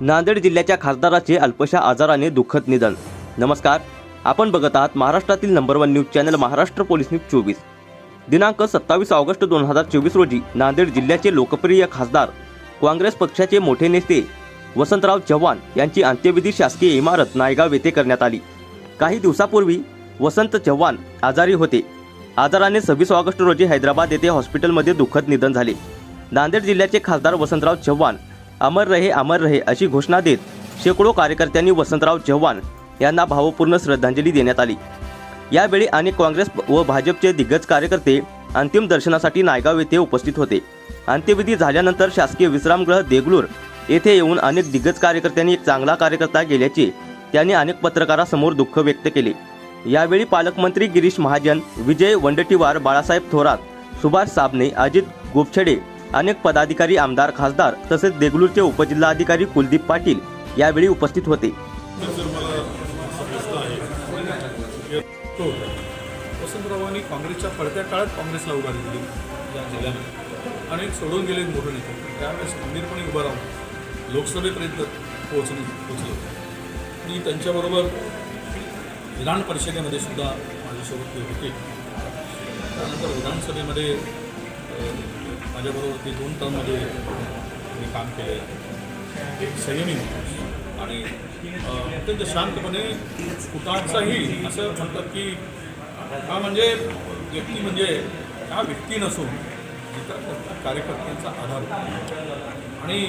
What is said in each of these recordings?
नांदेड जिल्ह्याच्या खासदाराचे अल्पशा आजाराने दुःखद निधन. नमस्कार आपण बघत आहात महाराष्ट्रातील number one news channel Maharashtra police news चोवीस. दिनांक सत्तावीस ऑगस्ट दोन हजार चोवीस रोजी नांदेड जिल्ह्याचे लोकप्रिय खासदार काँग्रेस पक्षाचे मोठे नेते वसंतराव चव्हाण यांची अंत्यविधी शासकीय इमारत नायगाव येथे करण्यात आली. काही दिवसापूर्वी वसंत चव्हाण आजारी होते. आजाराने सव्वीस ऑगस्ट रोजी हैदराबाद येथे हॉस्पिटलमध्ये दुःखद निधन झाले. नांदेड जिल्ह्याचे खासदार वसंतराव चव्हाण अमर रहे अमर रहे अशी घोषणा देत शेकडो कार्यकर्त्यांनी वसंतराव चव्हाण यांना भावपूर्ण श्रद्धांजली देण्यात आली. यावेळी अनेक काँग्रेस व भाजपचे दिग्गज कार्यकर्ते अंतिम दर्शनासाठी नायगाव येथे उपस्थित होते. अंत्यविधी झाल्यानंतर शासकीय विश्रामगृह देगलूर येथे येऊन अनेक दिग्गज कार्यकर्त्यांनी एक चांगला कार्यकर्ता गेल्याचे त्यांनी अनेक पत्रकारासमोर दुःख व्यक्त केले. यावेळी पालकमंत्री गिरीश महाजन विजय वंडटीवार बाळासाहेब थोरात सुभाष साबणे अजित गोपछडे अनेक पदाधिकारी आमदार खासदार तसेच देगलूरचे उपजिल्हाधिकारी कुलदीप पाटील यावेळी उपस्थित होते. वसंतरावांनी काँग्रेसच्या पडत्या काळात काँग्रेसला उभारी दिली. या जिल्ह्यामध्ये आणि सोडून गेले मोठे नेते त्यावेळेस खंबीरपणे उभं राहून लोकसभेपर्यंत पोहोचणे पोहोचले मी त्यांच्याबरोबर विधान परिषदेमध्ये सुद्धा माझ्यासोबत ते होते. त्यानंतर विधानसभेमध्ये माझ्याबरोबर ते दोन टर्ममध्ये मी काम केले एक संयमी आणि अत्यंत शांतपणे कुटाचाही असं म्हणतात की हा म्हणजे व्यक्ती म्हणजे हा व्यक्ती नसून जिथं कार्यकर्त्यांचा आधार आणि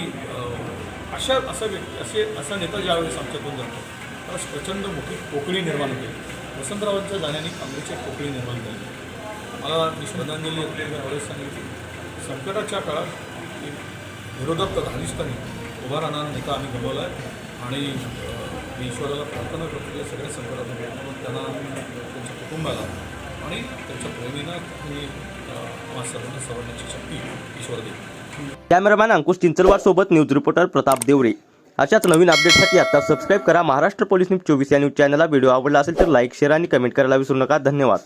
अशा असा व्यक्ती असे असा नेता ज्यावेळेस आमच्यातून जातो त्यास प्रचंड मोठी पोकळी निर्माण होते. वसंतरावांच्या जाण्याने काँग्रेसची पोकळी निर्माण झाली. मला मी श्रद्धांजली अर्पण यावेळेस सांगितली संकटाच्या काळात एक विरोधक धानिष्ठाने उभा राहणारा नेता आम्ही गमवला आहे आणि मी ईश्वराला प्रार्थना करतो की सगळ्या संकटातून वेळेला त्यांना त्यांच्या कुटुंबाला आणि त्यांच्या प्रेमीनं मी सर्वांना सवडण्याची शक्ती ईश्वर देईल. कॅमेरामॅन अंकुश चिंचलवार सोबत न्यूज रिपोर्टर प्रताप देवरे. अशाच नवीन अपडेटसाठी आता सबस्क्राईब करा. महाराष्ट्र पोलीस न्यूज चोवीस या न्यूज चॅनलला व्हिडिओ आवडला असेल तर लाईक शेअर आणि कमेंट करायला विसरू नका. धन्यवाद.